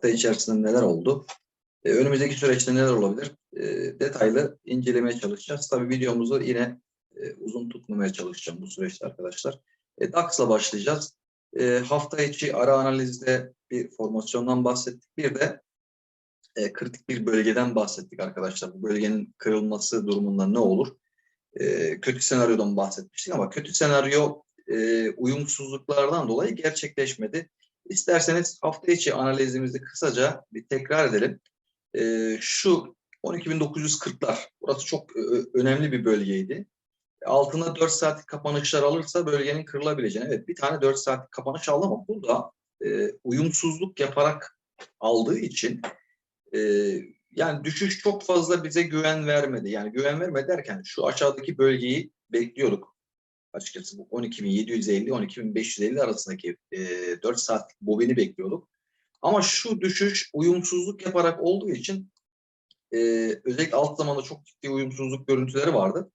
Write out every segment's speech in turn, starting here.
hafta içerisinde neler oldu? E, önümüzdeki süreçte neler olabilir? E, detaylı incelemeye çalışacağız. Tabii videomuzu yine e, uzun tutmamaya çalışacağım bu süreçte arkadaşlar. E, DAX'la başlayacağız. E, hafta içi ara analizde bir formasyondan bahsettik. Bir de e, kritik bir bölgeden bahsettik arkadaşlar. Bu bölgenin kırılması durumunda ne olur? E, kötü senaryodan bahsetmiştik ama kötü senaryo e, uyumsuzluklardan dolayı gerçekleşmedi. İsterseniz hafta içi analizimizi kısaca bir tekrar edelim. E, şu 12.940'lar, burası çok e, önemli bir bölgeydi. Altına 4 saatlik kapanışlar alırsa bölgenin kırılabileceğini. Evet bir tane 4 saatlik kapanış aldı ama burada e, uyumsuzluk yaparak aldığı için e, yani düşüş çok fazla bize güven vermedi. Yani güven vermedi derken şu aşağıdaki bölgeyi bekliyorduk. Açıkçası bu 12.750-12.550 arasındaki e, 4 saatlik bobini bekliyorduk. Ama şu düşüş uyumsuzluk yaparak olduğu için e, özellikle alt zamanda çok ciddi uyumsuzluk görüntüleri vardı.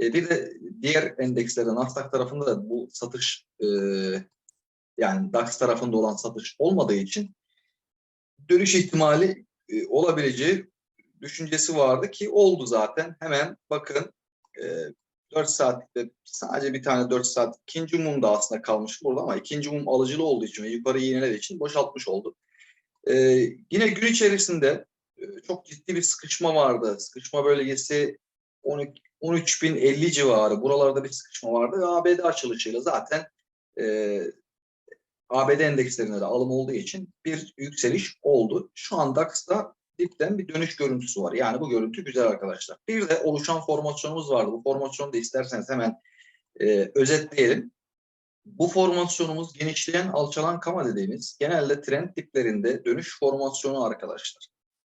E, bir de diğer endekslerde Nasdaq tarafında da bu satış e, yani DAX tarafında olan satış olmadığı için dönüş ihtimali e, olabileceği düşüncesi vardı ki oldu zaten. Hemen bakın e, 4 saatlikte sadece bir tane 4 saat ikinci mum da aslında kalmış burada ama ikinci mum alıcılı olduğu için ve yukarı iğnelediği için boşaltmış oldu. E, yine gün içerisinde e, çok ciddi bir sıkışma vardı. Sıkışma bölgesi 12, 13.050 civarı. Buralarda bir sıkışma vardı ABD açılışıyla zaten e, ABD endekslerine de alım olduğu için bir yükseliş oldu. Şu an DAX'ta dipten bir dönüş görüntüsü var. Yani bu görüntü güzel arkadaşlar. Bir de oluşan formasyonumuz vardı. Bu formasyonu da isterseniz hemen e, özetleyelim. Bu formasyonumuz genişleyen alçalan kama dediğimiz genelde trend diplerinde dönüş formasyonu arkadaşlar.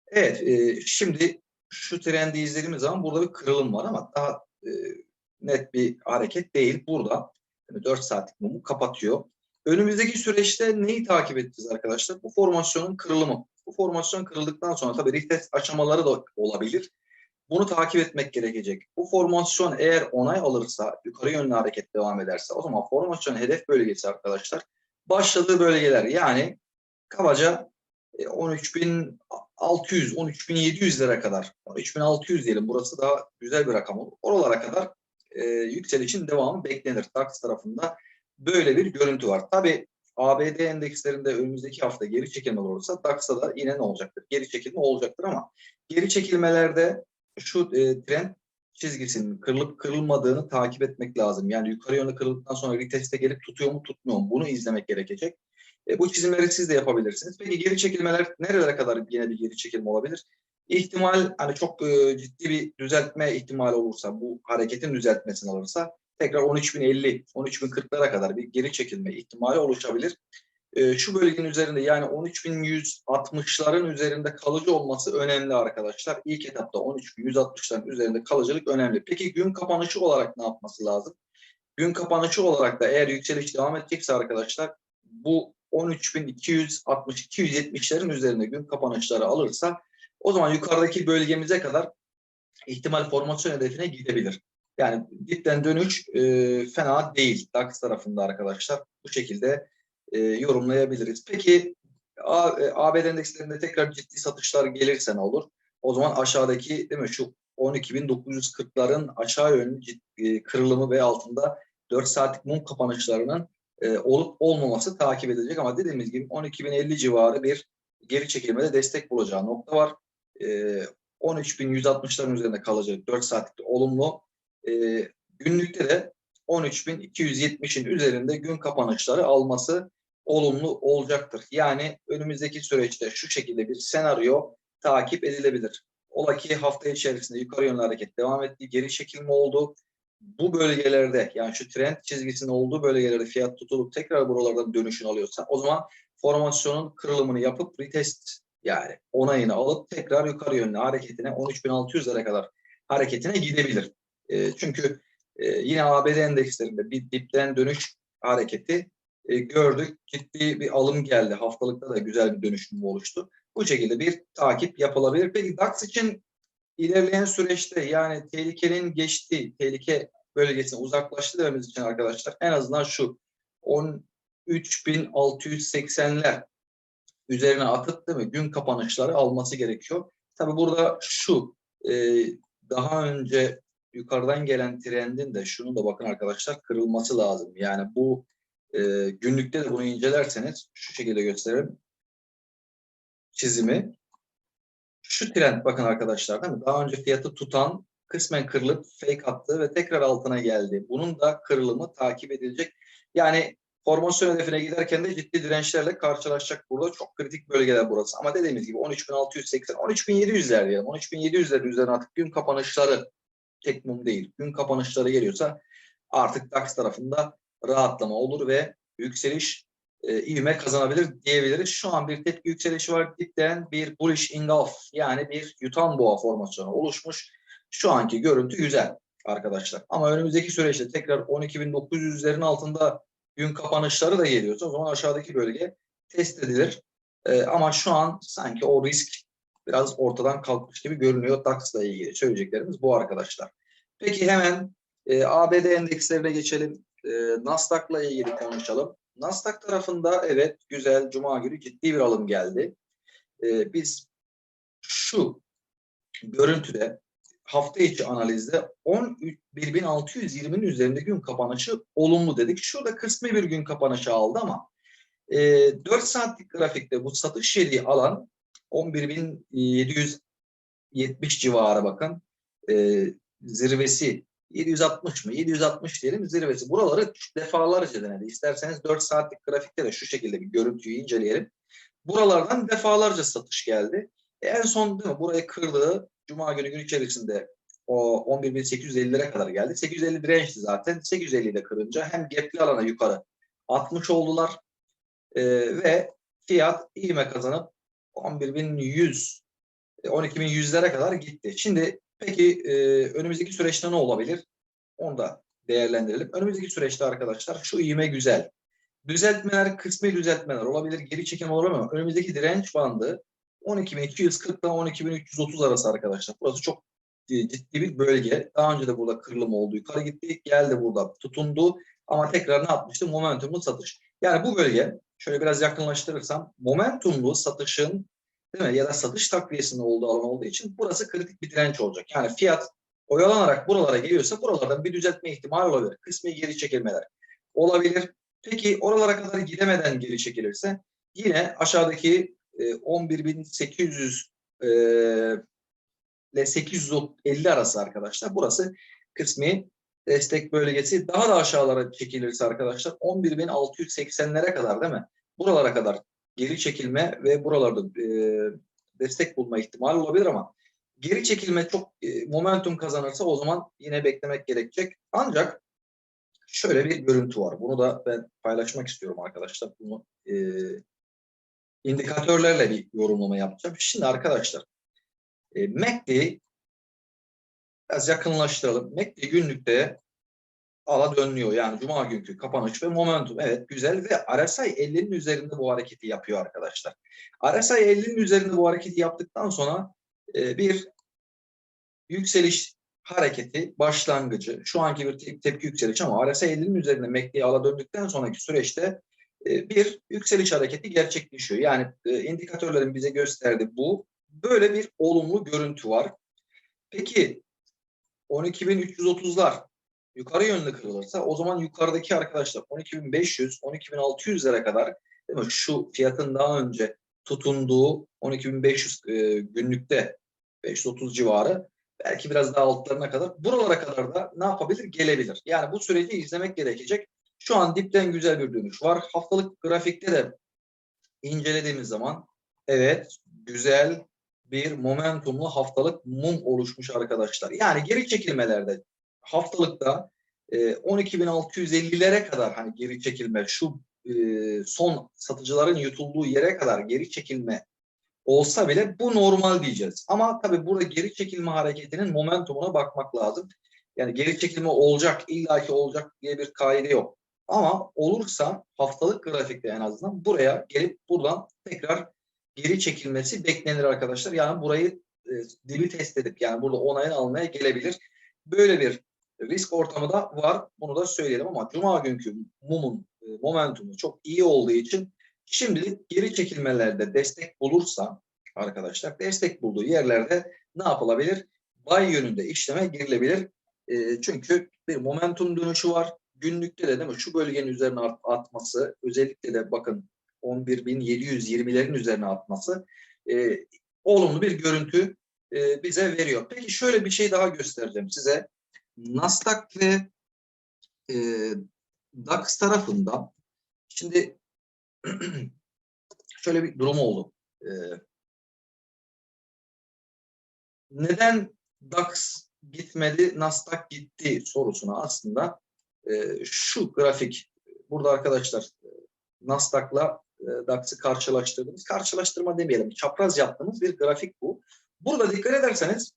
Evet e, şimdi şu trendi izlediğimiz zaman burada bir kırılım var ama daha e, net bir hareket değil. Burada 4 saatlik mumu kapatıyor. Önümüzdeki süreçte neyi takip edeceğiz arkadaşlar? Bu formasyonun kırılımı. Bu formasyon kırıldıktan sonra tabii retest aşamaları da olabilir. Bunu takip etmek gerekecek. Bu formasyon eğer onay alırsa, yukarı yönlü hareket devam ederse o zaman formasyon hedef bölgesi arkadaşlar başladığı bölgeler yani kabaca 13.600, 13.700'lere kadar, 13.600 diyelim burası daha güzel bir rakam olur. Oralara kadar e, yükselişin devamı beklenir. DAX tarafında böyle bir görüntü var. Tabi ABD endekslerinde önümüzdeki hafta geri çekilme olursa DAX'ta da yine ne olacaktır? Geri çekilme olacaktır ama geri çekilmelerde şu e, trend çizgisinin kırılıp kırılmadığını takip etmek lazım. Yani yukarı yönde kırıldıktan sonra reteste gelip tutuyor mu tutmuyor mu bunu izlemek gerekecek. E, bu çizimleri siz de yapabilirsiniz. Peki geri çekilmeler nerelere kadar yine bir geri çekilme olabilir? İhtimal hani çok e, ciddi bir düzeltme ihtimali olursa bu hareketin düzeltmesini alırsa tekrar 13.050, 13.040'lara kadar bir geri çekilme ihtimali oluşabilir. E, şu bölgenin üzerinde yani 13.160'ların üzerinde kalıcı olması önemli arkadaşlar. İlk etapta 13.160'ların üzerinde kalıcılık önemli. Peki gün kapanışı olarak ne yapması lazım? Gün kapanışı olarak da eğer yükseliş devam edecekse arkadaşlar bu 13.260-270'lerin üzerinde gün kapanışları alırsa o zaman yukarıdaki bölgemize kadar ihtimal formasyon hedefine gidebilir. Yani dipten dönüş e, fena değil DAX tarafında arkadaşlar. Bu şekilde e, yorumlayabiliriz. Peki A, e, ABD endekslerinde tekrar ciddi satışlar gelirse ne olur? O zaman aşağıdaki değil mi şu 12.940'ların aşağı yönlü ciddi, kırılımı ve altında 4 saatlik mum kapanışlarının e, olup olmaması takip edilecek ama dediğimiz gibi 12.050 civarı bir geri çekilmede destek bulacağı nokta var. E, 13.160'ların üzerinde kalacak 4 saatlikte olumlu. E, günlükte de 13.270'in üzerinde gün kapanışları alması olumlu olacaktır. Yani önümüzdeki süreçte şu şekilde bir senaryo takip edilebilir. Ola ki hafta içerisinde yukarı yönlü hareket devam etti, geri çekilme oldu bu bölgelerde yani şu trend çizgisinin olduğu bölgelerde fiyat tutulup tekrar buralardan dönüşün alıyorsa o zaman formasyonun kırılımını yapıp retest yani onayını alıp tekrar yukarı yönlü hareketine 13.600'lere kadar hareketine gidebilir. E, çünkü e, yine ABD endekslerinde bir dipten dönüş hareketi e, gördük. Ciddi bir alım geldi. Haftalıkta da güzel bir dönüşüm oluştu. Bu şekilde bir takip yapılabilir. Peki DAX için ilerleyen süreçte yani tehlikenin geçtiği, tehlike bölgesine uzaklaştı dememiz için arkadaşlar en azından şu 13.680'ler üzerine atıp değil mi gün kapanışları alması gerekiyor. Tabi burada şu daha önce yukarıdan gelen trendin de şunu da bakın arkadaşlar kırılması lazım. Yani bu e, günlükte de bunu incelerseniz şu şekilde gösterelim çizimi. Şu trend bakın arkadaşlar değil mi? Daha önce fiyatı tutan kısmen kırılıp fake attı ve tekrar altına geldi. Bunun da kırılımı takip edilecek. Yani formasyon hedefine giderken de ciddi dirençlerle karşılaşacak burada. Çok kritik bölgeler burası. Ama dediğimiz gibi 13.680, 13.700'ler diyelim. 13.700'lerin üzerine artık gün kapanışları tek mum değil. Gün kapanışları geliyorsa artık DAX tarafında rahatlama olur ve yükseliş e, ivme kazanabilir diyebiliriz. Şu an bir tepki yükselişi var. Dipten bir bullish engulf yani bir yutan boğa formasyonu oluşmuş. Şu anki görüntü güzel arkadaşlar. Ama önümüzdeki süreçte tekrar 12.900'lerin altında gün kapanışları da geliyorsa o zaman aşağıdaki bölge test edilir. E, ama şu an sanki o risk biraz ortadan kalkmış gibi görünüyor. DAX'la ilgili söyleyeceklerimiz bu arkadaşlar. Peki hemen e, ABD endekslerine geçelim. E, Nasdaq'la ilgili konuşalım. Nasdaq tarafında evet güzel Cuma günü ciddi bir alım geldi. E, biz şu görüntüde hafta içi analizde 11.620'nin üzerinde gün kapanışı olumlu dedik. Şurada kısmi bir gün kapanışı aldı ama e, 4 saatlik grafikte bu satış yeri alan 11.770 civarı bakın e, zirvesi 760 mı? 760 diyelim zirvesi. Buraları defalarca denedi. İsterseniz 4 saatlik grafikte de şu şekilde bir görüntüyü inceleyelim. Buralardan defalarca satış geldi. E en son değil mi? Burayı kırdığı Cuma günü gün içerisinde o 11.850'lere kadar geldi. 850 dirençti zaten. 850'yi de kırınca hem gapli alana yukarı atmış oldular e, ve fiyat ivme kazanıp 11.100 12.100'lere kadar gitti. Şimdi peki e, önümüzdeki süreçte ne olabilir? Onu da değerlendirelim. Önümüzdeki süreçte arkadaşlar şu ivme güzel. Düzeltmeler, kısmi düzeltmeler olabilir, geri çekim olur ama önümüzdeki direnç bandı 12.240 ile 12.330 arası arkadaşlar. Burası çok ciddi bir bölge. Daha önce de burada kırılım oldu. Yukarı gitti. Geldi burada tutundu. Ama tekrar ne yapmıştı? Momentumlu satış. Yani bu bölge şöyle biraz yakınlaştırırsam momentumlu satışın değil mi? ya da satış takviyesinde olduğu alan olduğu için burası kritik bir direnç olacak. Yani fiyat oyalanarak buralara geliyorsa buralardan bir düzeltme ihtimali olabilir. Kısmi geri çekilmeler olabilir. Peki oralara kadar gidemeden geri çekilirse yine aşağıdaki 11.800 e, ile 850 arası arkadaşlar. Burası kısmi destek bölgesi. Daha da aşağılara çekilirse arkadaşlar 11.680'lere kadar değil mi? Buralara kadar geri çekilme ve buralarda e, destek bulma ihtimali olabilir ama geri çekilme çok e, momentum kazanırsa o zaman yine beklemek gerekecek. Ancak şöyle bir görüntü var. Bunu da ben paylaşmak istiyorum arkadaşlar. Bunu e, indikatörlerle bir yorumlama yapacağım. Şimdi arkadaşlar e, MACD biraz yakınlaştıralım. MACD günlükte ala dönüyor. Yani cuma günkü kapanış ve momentum. Evet güzel ve RSI 50'nin üzerinde bu hareketi yapıyor arkadaşlar. RSI 50'nin üzerinde bu hareketi yaptıktan sonra e, bir yükseliş hareketi başlangıcı. Şu anki bir tepki yükseliş ama RSI 50'nin üzerinde MACD ala döndükten sonraki süreçte e, bir yükseliş hareketi gerçekleşiyor. Yani e, indikatörlerin bize gösterdiği bu. Böyle bir olumlu görüntü var. Peki 12.330'lar yukarı yönlü kırılırsa o zaman yukarıdaki arkadaşlar 12.500, 12.600'lere kadar değil mi? şu fiyatın daha önce tutunduğu 12.500 e, günlükte 530 civarı belki biraz daha altlarına kadar buralara kadar da ne yapabilir? Gelebilir. Yani bu süreci izlemek gerekecek. Şu an dipten güzel bir dönüş var. Haftalık grafikte de incelediğimiz zaman evet güzel bir momentumlu haftalık mum oluşmuş arkadaşlar. Yani geri çekilmelerde haftalıkta 12.650'lere e, kadar hani geri çekilme şu e, son satıcıların yutulduğu yere kadar geri çekilme olsa bile bu normal diyeceğiz. Ama tabii burada geri çekilme hareketinin momentumuna bakmak lazım. Yani geri çekilme olacak, illaki olacak diye bir kaide yok. Ama olursa haftalık grafikte en azından buraya gelip buradan tekrar geri çekilmesi beklenir arkadaşlar. Yani burayı e, dibi test edip yani burada onayını almaya gelebilir. Böyle bir risk ortamı da var. Bunu da söyleyelim ama Cuma günkü mumun e, momentumu çok iyi olduğu için Şimdilik geri çekilmelerde destek bulursa arkadaşlar destek bulduğu yerlerde ne yapılabilir? Bay yönünde işleme girilebilir. E, çünkü bir momentum dönüşü var. Günlükte de değil mi? Şu bölgenin üzerine art- atması özellikle de bakın 11.720'lerin üzerine atması e, olumlu bir görüntü e, bize veriyor. Peki şöyle bir şey daha göstereceğim size. Nasdaq ve e, DAX tarafında şimdi şöyle bir durum oldu. E, neden DAX gitmedi, Nasdaq gitti sorusuna aslında e, şu grafik burada arkadaşlar Nasdaq'la DAX'ı karşılaştırdığımız, karşılaştırma demeyelim, çapraz yaptığımız bir grafik bu. Burada dikkat ederseniz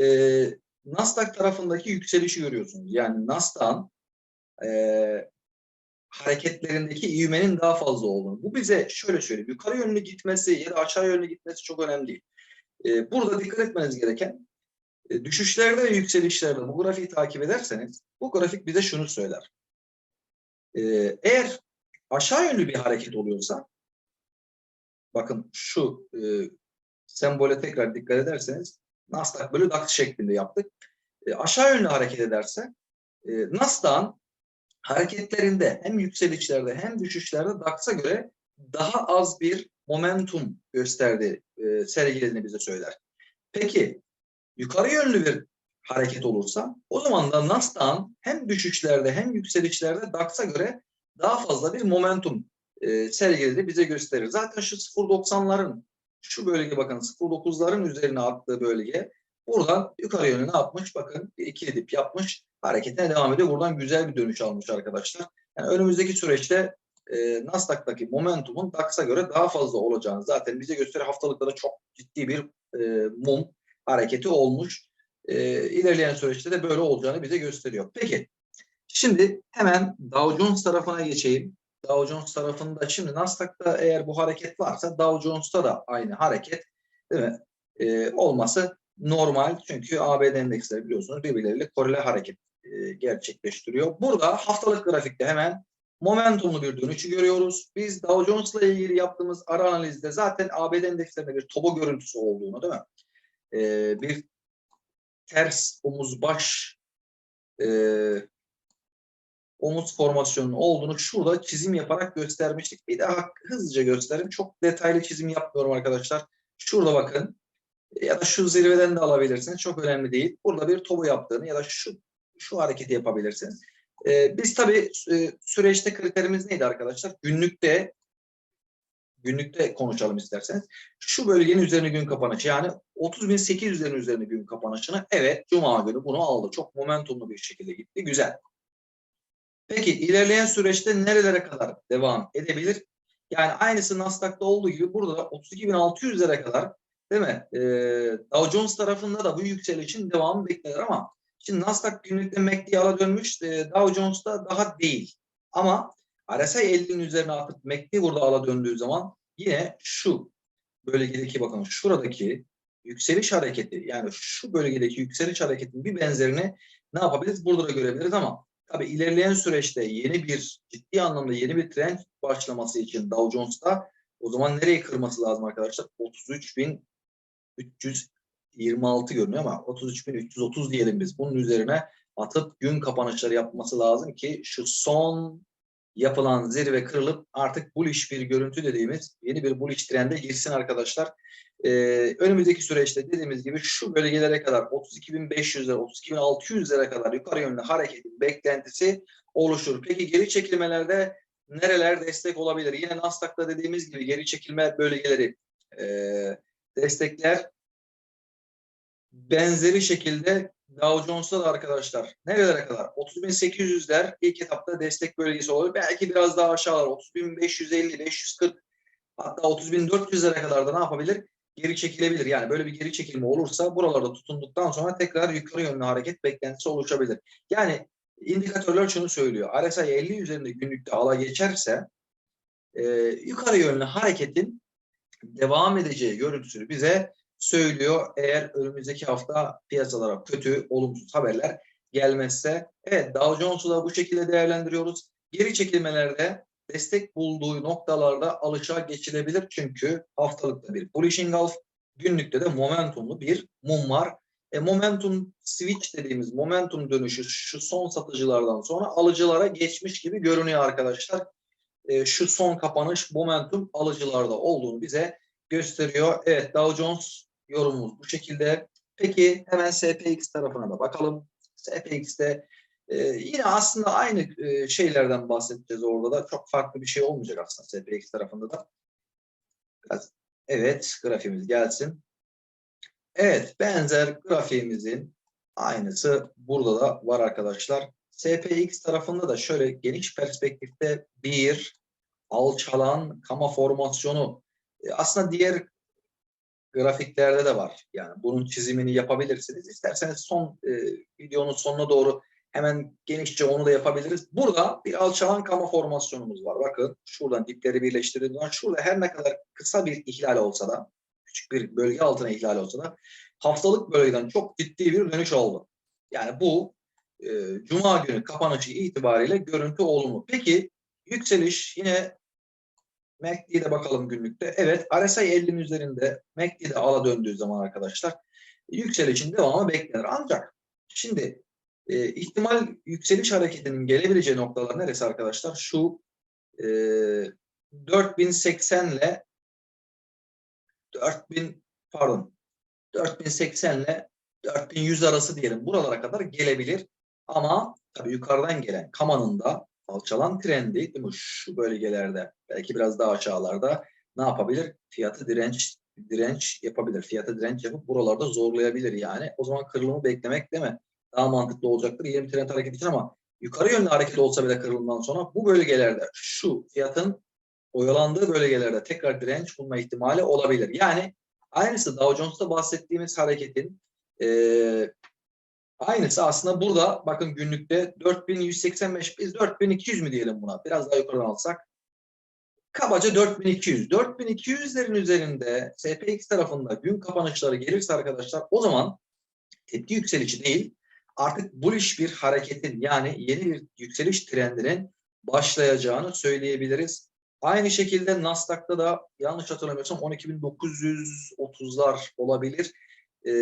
e, Nasdaq tarafındaki yükselişi görüyorsunuz. Yani Nasdaq'ın e, hareketlerindeki ivmenin daha fazla olduğunu. Bu bize şöyle söyleyeyim. Yukarı yönlü gitmesi ya da aşağı yönlü gitmesi çok önemli değil. E, burada dikkat etmeniz gereken e, düşüşlerde ve yükselişlerde bu grafiği takip ederseniz bu grafik bize şunu söyler. E, eğer aşağı yönlü bir hareket oluyorsa bakın şu e, sembole tekrar dikkat ederseniz Nasdaq bölü DAX şeklinde yaptık. E, aşağı yönlü hareket ederse e, Nasdaq'ın hareketlerinde hem yükselişlerde hem düşüşlerde DAX'a göre daha az bir momentum gösterdi, e, sergilediğini bize söyler. Peki yukarı yönlü bir hareket olursa o zaman da Nasdaq'ın hem düşüşlerde hem yükselişlerde DAX'a göre daha fazla bir momentum e, sergilediğini bize gösterir. Zaten şu 0.90'ların şu bölge bakın 0.9'ların üzerine attığı bölge buradan yukarı yönlü ne yapmış? Bakın ikili dip yapmış. Hareketine devam ediyor. Buradan güzel bir dönüş almış arkadaşlar. Yani önümüzdeki süreçte e, Nasdaq'taki momentumun DAX'a göre daha fazla olacağını zaten bize gösterir. Haftalıkta da çok ciddi bir e, mum hareketi olmuş. E, ilerleyen süreçte de böyle olacağını bize gösteriyor. Peki şimdi hemen Dow Jones tarafına geçeyim. Dow Jones tarafında şimdi Nasdaq'ta eğer bu hareket varsa Dow Jones'ta da aynı hareket değil mi? E, olması normal çünkü ABD endeksleri biliyorsunuz birbirleriyle korele hareket e, gerçekleştiriyor. Burada haftalık grafikte hemen momentumlu bir dönüşü görüyoruz. Biz Dow Jones'la ilgili yaptığımız ara analizde zaten ABD endekslerinde bir tobo görüntüsü olduğunu değil mi? E, bir ters omuz baş e, omuz formasyonunun olduğunu şurada çizim yaparak göstermiştik. Bir daha hızlıca göstereyim. Çok detaylı çizim yapmıyorum arkadaşlar. Şurada bakın. Ya da şu zirveden de alabilirsiniz. Çok önemli değil. Burada bir tobu yaptığını ya da şu şu hareketi yapabilirsiniz. Ee, biz tabii e, süreçte kriterimiz neydi arkadaşlar? Günlükte günlükte konuşalım isterseniz. Şu bölgenin üzerine gün kapanışı yani 30.800'lerin üzerine gün kapanışını evet Cuma günü bunu aldı. Çok momentumlu bir şekilde gitti. Güzel. Peki ilerleyen süreçte nerelere kadar devam edebilir? Yani aynısı Nasdaq'ta olduğu gibi burada da 32.600'lere kadar değil mi? Ee, Dow Jones tarafında da bu yükselişin devamı beklenir ama şimdi Nasdaq günlükte MACD'ye ala dönmüş, e, Dow Jones'ta daha değil. Ama RSI 50'nin üzerine atıp MACD burada ala döndüğü zaman yine şu bölgedeki bakın şuradaki yükseliş hareketi yani şu bölgedeki yükseliş hareketinin bir benzerini ne yapabiliriz? Burada da görebiliriz ama Tabii ilerleyen süreçte yeni bir ciddi anlamda yeni bir trend başlaması için Dow Jones'ta o zaman nereyi kırması lazım arkadaşlar? 33.326 görünüyor ama 33.330 diyelim biz. Bunun üzerine atıp gün kapanışları yapması lazım ki şu son yapılan zirve kırılıp artık bullish bir görüntü dediğimiz yeni bir bullish trende girsin arkadaşlar. Ee, önümüzdeki süreçte dediğimiz gibi şu bölgelere kadar 32.500'lere 32.600'lere kadar yukarı yönlü hareketin beklentisi oluşur. Peki geri çekilmelerde nereler destek olabilir? Yine Nasdaq'ta dediğimiz gibi geri çekilme bölgeleri e, destekler. Benzeri şekilde Dow Jones'ta da arkadaşlar nerelere kadar? 30.800'ler ilk etapta destek bölgesi olur. Belki biraz daha aşağılar 30.550, 540 hatta 30.400'lere kadar da ne yapabilir? Geri çekilebilir. Yani böyle bir geri çekilme olursa buralarda tutunduktan sonra tekrar yukarı yönlü hareket beklentisi oluşabilir. Yani indikatörler şunu söylüyor. RSI 50 üzerinde günlükte ala geçerse e, yukarı yönlü hareketin devam edeceği görüntüsünü bize söylüyor. Eğer önümüzdeki hafta piyasalara kötü, olumsuz haberler gelmezse. Evet Dow Jones'u da bu şekilde değerlendiriyoruz. Geri çekilmelerde destek bulduğu noktalarda alışa geçilebilir. Çünkü haftalıkta bir bullish engulf, günlükte de momentumlu bir mum var. E, momentum switch dediğimiz momentum dönüşü şu son satıcılardan sonra alıcılara geçmiş gibi görünüyor arkadaşlar. E, şu son kapanış momentum alıcılarda olduğunu bize gösteriyor. Evet Dow Jones yorumumuz bu şekilde. Peki hemen SPX tarafına da bakalım. SPX'te e, yine aslında aynı e, şeylerden bahsedeceğiz orada da. Çok farklı bir şey olmayacak aslında SPX tarafında da. Biraz, evet grafiğimiz gelsin. Evet benzer grafiğimizin aynısı burada da var arkadaşlar. SPX tarafında da şöyle geniş perspektifte bir alçalan kama formasyonu e, aslında diğer grafiklerde de var. Yani bunun çizimini yapabilirsiniz. İsterseniz son e, videonun sonuna doğru hemen genişçe onu da yapabiliriz. Burada bir alçalan kama formasyonumuz var. Bakın şuradan dipleri birleştirdiğinde şurada her ne kadar kısa bir ihlal olsa da küçük bir bölge altına ihlal olsa da haftalık bölgeden çok ciddi bir dönüş oldu. Yani bu e, Cuma günü kapanışı itibariyle görüntü olumlu. Peki yükseliş yine MACD'de bakalım günlükte. Evet RSI 50'nin üzerinde MACD'de ala döndüğü zaman arkadaşlar yükselişin devamı beklenir. Ancak şimdi e, ihtimal yükseliş hareketinin gelebileceği noktalar neresi arkadaşlar? Şu e, 4080 ile 4000 pardon 4080 ile 4100 arası diyelim. Buralara kadar gelebilir. Ama tabii yukarıdan gelen kamanın da alçalan trendi değil mi? Şu bölgelerde belki biraz daha aşağılarda ne yapabilir? Fiyatı direnç direnç yapabilir. Fiyatı direnç yapıp buralarda zorlayabilir yani. O zaman kırılımı beklemek değil mi? Daha mantıklı olacaktır. 20 trend hareket için ama yukarı yönlü hareket olsa bile kırılımdan sonra bu bölgelerde şu fiyatın oyalandığı bölgelerde tekrar direnç bulma ihtimali olabilir. Yani aynısı Dow Jones'ta bahsettiğimiz hareketin e, aynısı aslında burada bakın günlükte 4185 biz 4200 mü diyelim buna biraz daha yukarıdan alsak kabaca 4200 4200'lerin üzerinde SPX tarafında gün kapanışları gelirse arkadaşlar o zaman tepki yükselişi değil artık bullish bir hareketin yani yeni bir yükseliş trendinin başlayacağını söyleyebiliriz. Aynı şekilde Nasdaq'ta da yanlış hatırlamıyorsam 12.930'lar olabilir. Ee,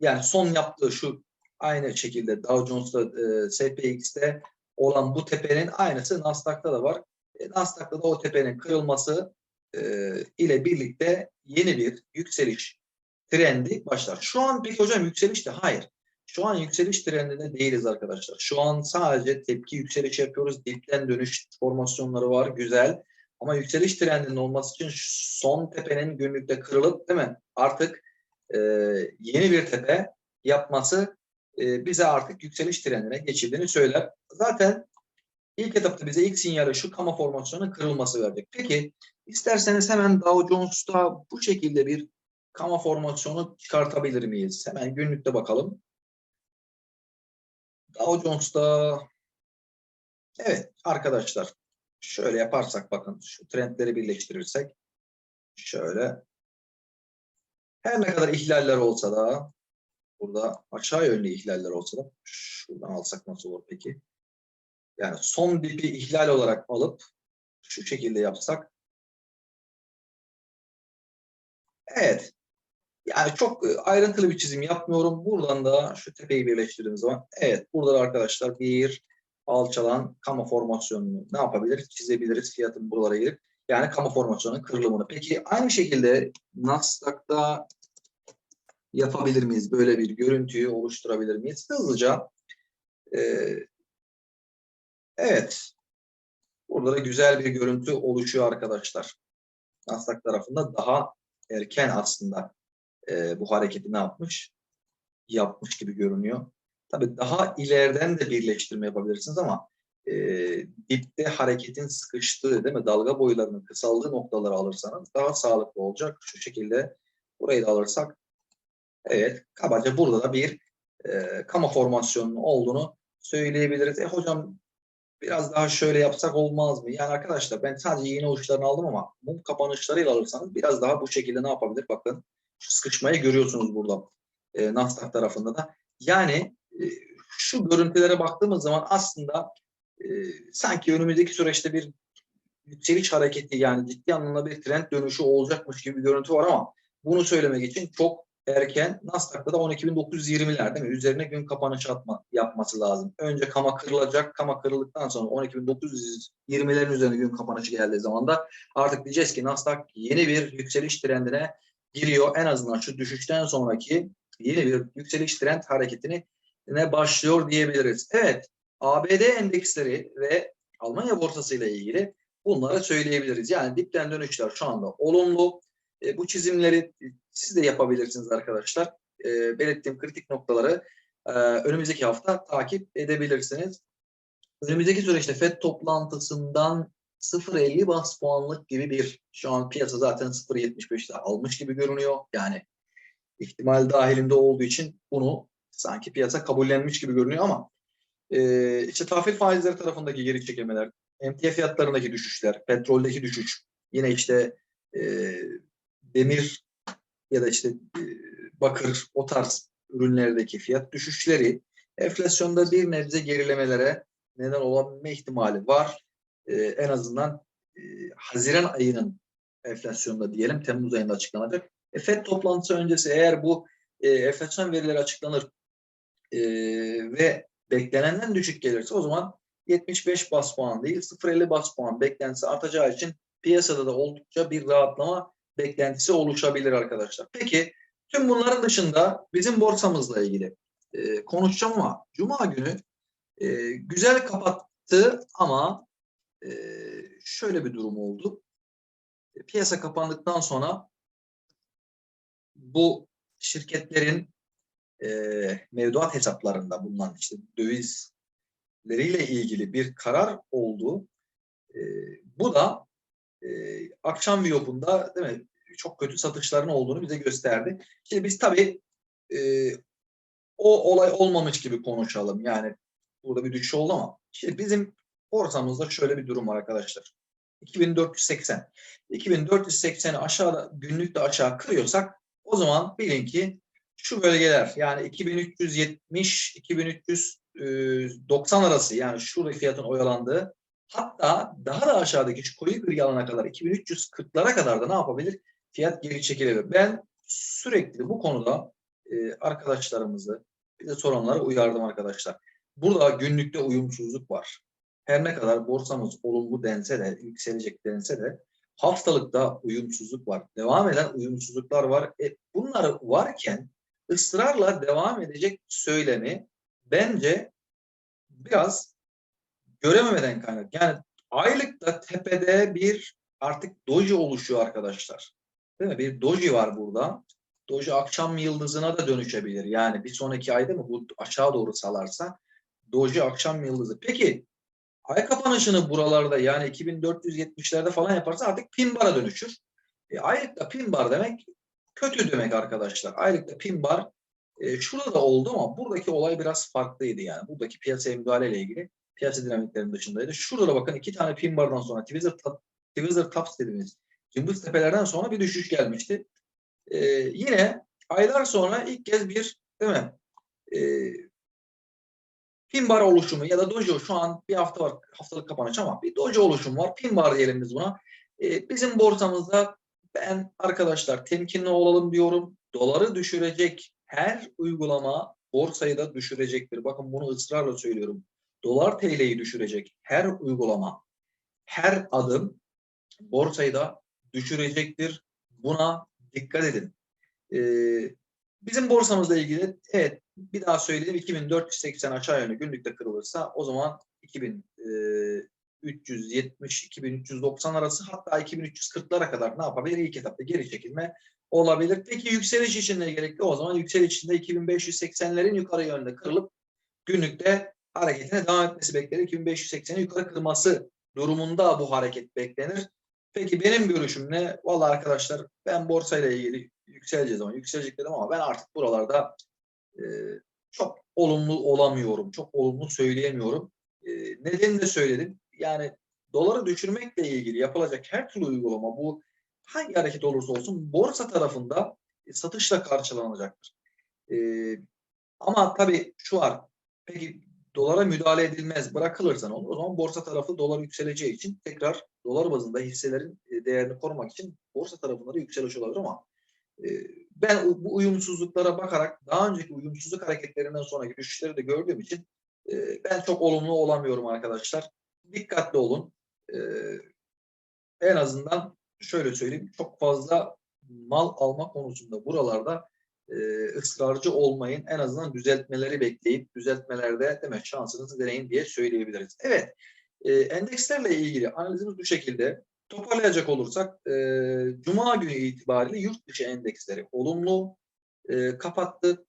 yani son yaptığı şu aynı şekilde Dow Jones'ta, e, SPX'te olan bu tepenin aynısı Nasdaq'ta da var. E, Nasdaq'ta da o tepenin kırılması e, ile birlikte yeni bir yükseliş trendi başlar. Şu an peki hocam yükseliş de hayır. Şu an yükseliş trendinde değiliz arkadaşlar. Şu an sadece tepki yükseliş yapıyoruz. Dipten dönüş formasyonları var. Güzel. Ama yükseliş trendinin olması için son tepenin günlükte kırılıp değil mi? Artık e, yeni bir tepe yapması e, bize artık yükseliş trendine geçildiğini söyler. Zaten ilk etapta bize ilk sinyali şu kama formasyonunun kırılması verecek. Peki isterseniz hemen Dow Jones'ta bu şekilde bir kama formasyonu çıkartabilir miyiz? Hemen günlükte bakalım. Dow Jones'ta evet arkadaşlar şöyle yaparsak bakın şu trendleri birleştirirsek şöyle her ne kadar ihlaller olsa da burada aşağı yönlü ihlaller olsa da şuradan alsak nasıl olur peki? Yani son dipi ihlal olarak alıp şu şekilde yapsak evet yani çok e, ayrıntılı bir çizim yapmıyorum. Buradan da şu tepeyi birleştirdiğimiz zaman evet burada da arkadaşlar bir alçalan kama formasyonunu ne yapabiliriz? Çizebiliriz fiyatın buralara girip. Yani kama formasyonunun kırılımını. Peki aynı şekilde Nasdaq'ta yapabilir miyiz? Böyle bir görüntüyü oluşturabilir miyiz? Hızlıca e, evet burada da güzel bir görüntü oluşuyor arkadaşlar. Nasdaq tarafında daha erken aslında e, bu hareketi ne yapmış? Yapmış gibi görünüyor. Tabii daha ileriden de birleştirme yapabilirsiniz ama e, dipte hareketin sıkıştığı değil mi? Dalga boylarının kısaldığı noktaları alırsanız daha sağlıklı olacak. Şu şekilde burayı da alırsak evet kabaca burada da bir e, kama formasyonunun olduğunu söyleyebiliriz. E hocam biraz daha şöyle yapsak olmaz mı? Yani arkadaşlar ben sadece yeni uçlarını aldım ama mum kapanışlarıyla alırsanız biraz daha bu şekilde ne yapabilir? Bakın şu sıkışmayı görüyorsunuz burada e, Nasdaq tarafında da. Yani e, şu görüntülere baktığımız zaman aslında e, sanki önümüzdeki süreçte bir yükseliş hareketi yani ciddi anlamda bir trend dönüşü olacakmış gibi bir görüntü var ama bunu söylemek için çok erken. Nasdaq'ta da 12.920'ler değil mi? Üzerine gün kapanışı atma, yapması lazım. Önce kama kırılacak. Kama kırıldıktan sonra 12.920'lerin üzerine gün kapanışı geldiği zaman da artık diyeceğiz ki Nasdaq yeni bir yükseliş trendine giriyor. En azından şu düşüşten sonraki yeni bir yükseliş trend hareketini ne başlıyor diyebiliriz. Evet, ABD endeksleri ve Almanya borsası ile ilgili bunları söyleyebiliriz. Yani dipten dönüşler şu anda olumlu. E, bu çizimleri siz de yapabilirsiniz arkadaşlar. E, belirttiğim kritik noktaları e, önümüzdeki hafta takip edebilirsiniz. Önümüzdeki süreçte FED toplantısından 0.50 bas puanlık gibi bir şu an piyasa zaten 0.75'te almış gibi görünüyor. Yani ihtimal dahilinde olduğu için bunu sanki piyasa kabullenmiş gibi görünüyor ama e, işte tahvil faizleri tarafındaki geri çekilmeler, emtia fiyatlarındaki düşüşler, petroldeki düşüş, yine işte e, demir ya da işte e, bakır o tarz ürünlerdeki fiyat düşüşleri enflasyonda bir nebze gerilemelere neden olabilme ihtimali var. E, en azından e, Haziran ayının enflasyonda diyelim Temmuz ayında açıklanacak. E, FED toplantısı öncesi eğer bu e, enflasyon verileri açıklanır e, ve beklenenden düşük gelirse o zaman 75 bas puan değil 0.50 bas puan beklentisi artacağı için piyasada da oldukça bir rahatlama beklentisi oluşabilir arkadaşlar. Peki tüm bunların dışında bizim borsamızla ilgili e, konuşacağım ama Cuma günü e, güzel kapattı ama e, şöyle bir durum oldu. E, piyasa kapandıktan sonra bu şirketlerin e, mevduat hesaplarında bulunan işte dövizleriyle ilgili bir karar oldu. E, bu da e, akşam viyopunda değil mi çok kötü satışların olduğunu bize gösterdi. Şimdi biz tabii e, o olay olmamış gibi konuşalım. Yani burada bir düşüş oldu ama şimdi bizim borsamızda şöyle bir durum var arkadaşlar. 2480. 2480'i aşağıda günlükte aşağı kırıyorsak o zaman bilin ki şu bölgeler yani 2370 2390 arası yani şuradaki fiyatın oyalandığı hatta daha da aşağıdaki şu koyu gri alana kadar 2340'lara kadar da ne yapabilir? Fiyat geri çekilebilir. Ben sürekli bu konuda e, arkadaşlarımızı bir de soranları uyardım arkadaşlar. Burada günlükte uyumsuzluk var. Her ne kadar borsamız olumlu dense de, yükselecek dense de haftalıkta uyumsuzluk var. Devam eden uyumsuzluklar var. E, bunlar varken ısrarla devam edecek söylemi bence biraz görememeden kaynak. Yani aylıkta tepede bir artık doji oluşuyor arkadaşlar. Değil mi? Bir doji var burada. Doji akşam yıldızına da dönüşebilir. Yani bir sonraki ayda mı bu aşağı doğru salarsa doji akşam yıldızı. Peki ay kapanışını buralarda yani 2470'lerde falan yaparsa artık pin bara dönüşür. E, aylıkta pin bar demek kötü demek arkadaşlar. Aylıkta pin bar e, şurada da oldu ama buradaki olay biraz farklıydı yani. Buradaki piyasaya müdahale ile ilgili piyasa dinamiklerinin dışındaydı. Şurada da bakın iki tane pin bardan sonra Twitter, Twitter Tops dediğimiz cımbız tepelerden sonra bir düşüş gelmişti. E, yine aylar sonra ilk kez bir değil mi? E, pin bar oluşumu ya da dojo şu an bir hafta var haftalık kapanış ama bir dojo oluşumu var. Pin bar diyelim biz buna. E, bizim borsamızda ben arkadaşlar temkinli olalım diyorum. Doları düşürecek her uygulama borsayı da düşürecektir. Bakın bunu ısrarla söylüyorum. Dolar TL'yi düşürecek her uygulama, her adım borsayı da düşürecektir. Buna dikkat edin. Ee, bizim borsamızla ilgili evet bir daha söyleyeyim 2480 aşağı yönlü günlükte kırılırsa o zaman 2370 2390 arası hatta 2340'lara kadar ne yapabilir? İlk etapta geri çekilme olabilir. Peki yükseliş için ne gerekli? O zaman yükseliş için de 2580'lerin yukarı yönde kırılıp günlükte hareketine devam etmesi beklenir. 2580'i yukarı kırması durumunda bu hareket beklenir. Peki benim görüşüm ne? Vallahi arkadaşlar ben borsayla ilgili yükseleceğiz ama yükselecek dedim ama ben artık buralarda e, çok olumlu olamıyorum. Çok olumlu söyleyemiyorum. E, nedenini de söyledim. Yani doları düşürmekle ilgili yapılacak her türlü uygulama bu hangi hareket olursa olsun borsa tarafında e, satışla karşılanacaktır. E, ama tabii şu var. Peki dolara müdahale edilmez bırakılırsa ne olur? O zaman borsa tarafı dolar yükseleceği için tekrar dolar bazında hisselerin e, değerini korumak için borsa tarafında da yükseliş olabilir ama e, ben bu uyumsuzluklara bakarak daha önceki uyumsuzluk hareketlerinden sonraki düşüşleri de gördüğüm için e, ben çok olumlu olamıyorum arkadaşlar. Dikkatli olun. En azından şöyle söyleyeyim çok fazla mal alma konusunda buralarda e, ısrarcı olmayın. En azından düzeltmeleri bekleyip düzeltmelerde demek şansınızı deneyin diye söyleyebiliriz. Evet. E, endekslerle ilgili analizimiz bu şekilde. Toparlayacak olursak e, Cuma günü itibariyle yurt dışı endeksleri olumlu e, kapattı.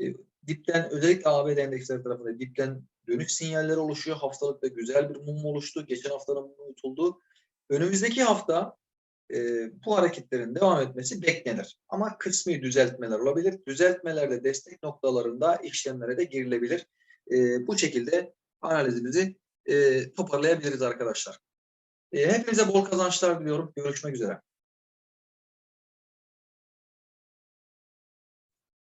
E, dipten özellikle ABD endeksleri tarafında dipten dönüş sinyalleri oluşuyor. Haftalıkta güzel bir mum oluştu. Geçen haftanın mumu tutuldu. Önümüzdeki hafta e, bu hareketlerin devam etmesi beklenir. Ama kısmi düzeltmeler olabilir. Düzeltmelerde destek noktalarında işlemlere de girilebilir. E, bu şekilde analizimizi e, toparlayabiliriz arkadaşlar. E, hepinize bol kazançlar diliyorum. Görüşmek üzere.